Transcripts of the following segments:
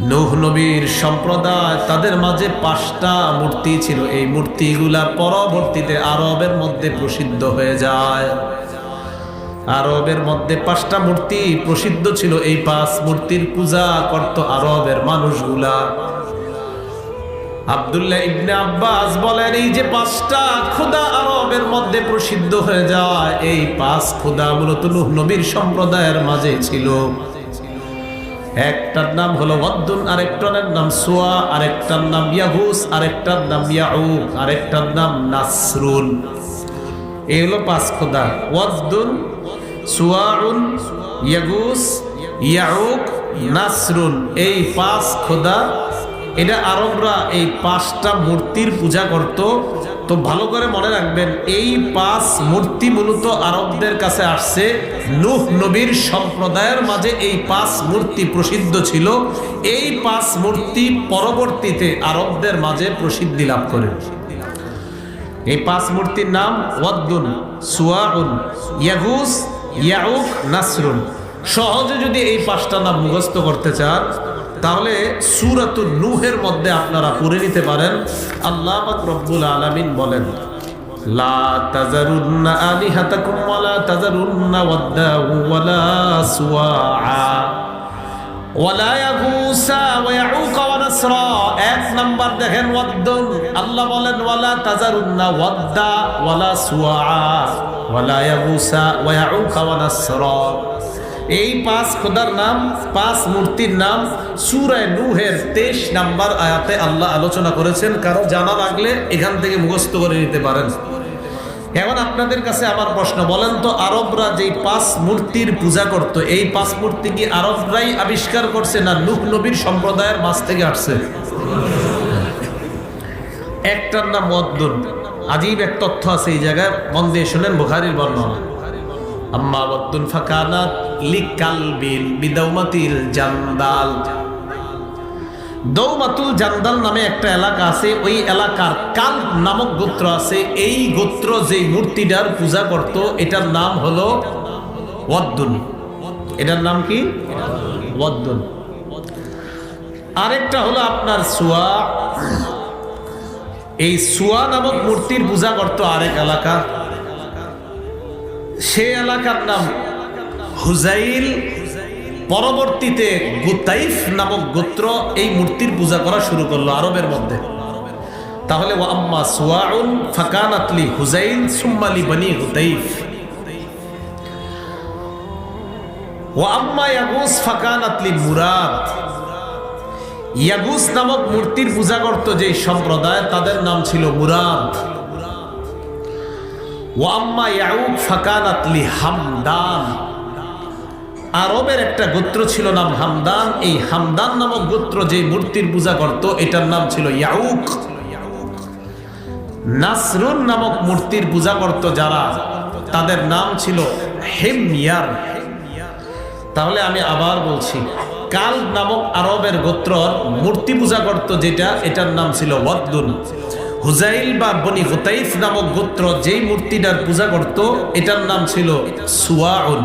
নূহ নবীর সম্প্রদায় তাদের মাঝে পাঁচটা মূর্তি ছিল। এই মূর্তিগুলা পরবর্তীতে আরবের মধ্যে প্রসিদ্ধ হয়ে যায়। আরবের মধ্যে পাঁচটা মূর্তি প্রসিদ্ধ ছিল। এই পাঁচ মূর্তির পূজা করত আরবের মানুষগুলা। আব্দুল্লাহ ইবনে আব্বাস বলেন, এই যে পাঁচটা খুদা আরবের মধ্যে প্রসিদ্ধ হয়ে যায়, এই পাঁচ খুদা মূলত নূহ নবীর সম্প্রদায়ের মাঝে ছিল। একটার নাম হলো ওয়াদ্দুন, আরেকটার নাম সোয়া, আরেকটার নাম ইয়াহুস, আরেকটার নাম ইয়াউ আরেকটার নাম নাসরুন। এই হলো পাঁচ খোদা। ওয়াদ্দুন, সুয়াউন, ইয়াগুস ইয়াউক নাসরুন। এই পাঁচ খোদা এটা আরবরা এই পাঁচটা মূর্তির পূজা করত। তো ভালো করে মনে রাখবেন, এই পাঁচ মূর্তি মূলত আরবদের কাছে আসছে। নূহ নবীর সম্প্রদায়ের মাঝে এই পাঁচ মূর্তি প্রসিদ্ধ ছিল। এই পাঁচ মূর্তি পরবর্তীতে আরবদের মাঝে প্রসিদ্ধি লাভ করে। এই পাঁচ মূর্তির নাম ওয়াদ্দুন, সুয়াউন, ইয়াগুস, ইয়াউক, নাসরুন। সহজে যদি এই পাঁচটা নাম মুখস্থ করতে চান তাহলে সুরাতুল নুহের মধ্যে আপনারা পড়ে নিতে পারেন। আল্লাহ রব্বুল আলামিন বলেন, লা তাজারুন্না তাজারুন্না ওয়ালা এক দেখেন আল্লাহ ওয়ালা তাজারুন্না ওয়াদ্দা ইয়াগুসা ওয়া এই পাঁচ খোদার নাম, পাঁচ মূর্তির নাম সুরায় নূহের তেইশ নাম্বার আয়াতে আল্লাহ আলোচনা করেছেন। কারও জানা লাগলে এখান থেকে মুখস্থ করে নিতে পারেন। এখন আপনাদের কাছে আমার প্রশ্ন, বলেন তো আরবরা যেই পাঁচ মূর্তির পূজা করত, এই পাঁচ মূর্তি কি আরবরাই আবিষ্কার করছে না নুহ নবীর সম্প্রদায়ের মাছ থেকে আসছে? একটার নাম মদ্দুন। আজীব এক তথ্য আছে এই জায়গায়, মন দিয়ে শুনেন, বুখারির বর্ণনা। আম্মা ওয়াদ্দুন ফাকানাত লিকালবিন বিদাউমাতিল জান্দাল দৌমাতুল জান্দাল নামে একটা এলাকা আছে, ওই এলাকার কাল নামক গোত্র আছে। এই গোত্র যেই মূর্তিটার পূজা করত, এটার নাম হলো ওয়াদ্দুন। এটার নাম কি? ওয়াদ্দুন। আরেকটা হলো আপনার সুয়া। এই সুয়া নামক মূর্তির পূজা করত আরেক এলাকা। সে এলাকার নাম হুজাইল। পরবর্তীতে গুতাইফ নামক গোত্র এই মূর্তির পূজা করা শুরু করল আরবের মধ্যে। তাহলে হুতাইফ মুরাদ। ইয়াগুস নামক মূর্তির পূজা করত যে সম্প্রদায়, তাদের নাম ছিল মুরাদ। ওয়াম্মা হামদান। আরবের একটা গোত্র ছিল নাম হামদান। এই হামদান নামক গোত্র যে মূর্তির পূজা করত, এটার নাম ছিল ইয়াউক। নাসরুন নামক মূর্তির পূজা করত যারা, তাদের নাম ছিল হেমিয়ার। তাহলে আমি আবার বলছি কাল নামক আরবের গোত্র মূর্তি পূজা করত যেটা, এটার নাম ছিল ওয়াদ্দুন। হুজাইল বা বনি হুতাইফ নামক গোত্র যেই মূর্তিটার পূজা করত, এটার নাম ছিল সুয়াউন।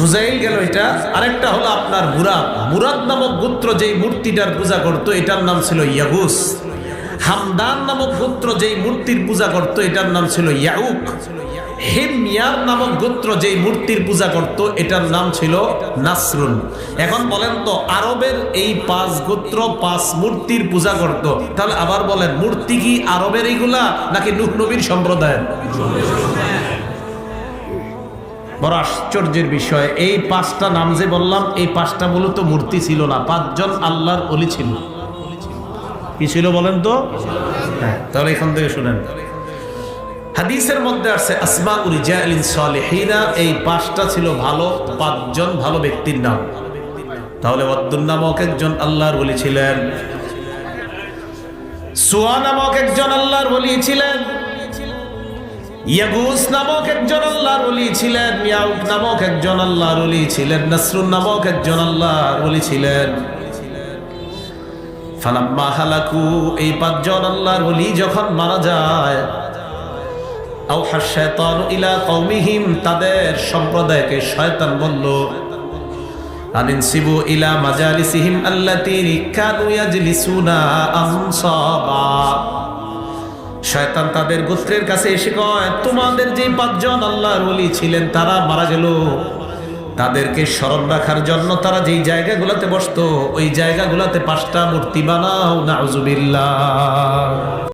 হুজাইল গেল এটা। আরেকটা হলো আপনার মুরাদ। মুরাদ নামক গোত্র যেই মূর্তিটার পূজা করত, এটার নাম ছিল ইয়াগুস। হামদান নামক গোত্র যেই মূর্তির পূজা করত, এটার নাম ছিল ইয়াউক। হেমিয়ার নামক গোত্র যেই মূর্তির পূজা করত, এটার নাম ছিল নাসরুন। এখন বলেন তো, আরবের এই পাঁচ গোত্র, পাঁচ মূর্তির পূজা করত। তাহলে আবার বলেন, মূর্তি কি আরবের এইগুলা নাকি নুহ নবীর সম্প্রদায়ের? বড় আশ্চর্যের বিষয়, এই পাঁচটা নাম যে বললাম, এই পাঁচটা মূলত মূর্তি ছিল না, পাঁচজন আল্লাহর অলি ছিল। কি ছিল বলেন তো? হ্যাঁ তাহলে এখান থেকে শুনেন। হাদিসের মধ্যে আসছে আসমা উরিজালিন সালেহিনা এই পাঁচটা ছিল ভালো, পাঁচজন ভালো ব্যক্তির নাম। তাহলে ওয়াদ্দুন নামক একজন আল্লাহর বলি ছিলেন। সুয়া নামক একজন আল্লাহর বলি ছিলেন। ইয়াগুস নামক একজন আল্লাহর ওলি ছিলেন। ইয়াউক নামক একজন আল্লাহর ওলি ছিলেন। নাসরুন নামক একজন আল্লাহর ওলি ছিলেন। ফালাম্মা হালাকু, এই পাঁচজন আল্লাহর ওলি যখন মারা যায় ইলা তাদের সম্প্রদায়কে শয়তান বলল ইলা শয়তান তাদের গোত্রের কাছে এসে কয়, তোমাদের যে পাঁচজন আল্লাহর ওলি ছিলেন, তারা মারা গেল। তাদেরকে স্মরণ রাখার জন্য তারা যেই জায়গাগুলোতে বসতো, ওই জায়গাগুলোতে পাঁচটা মূর্তি বানাও, নাউজুবিল্লাহ।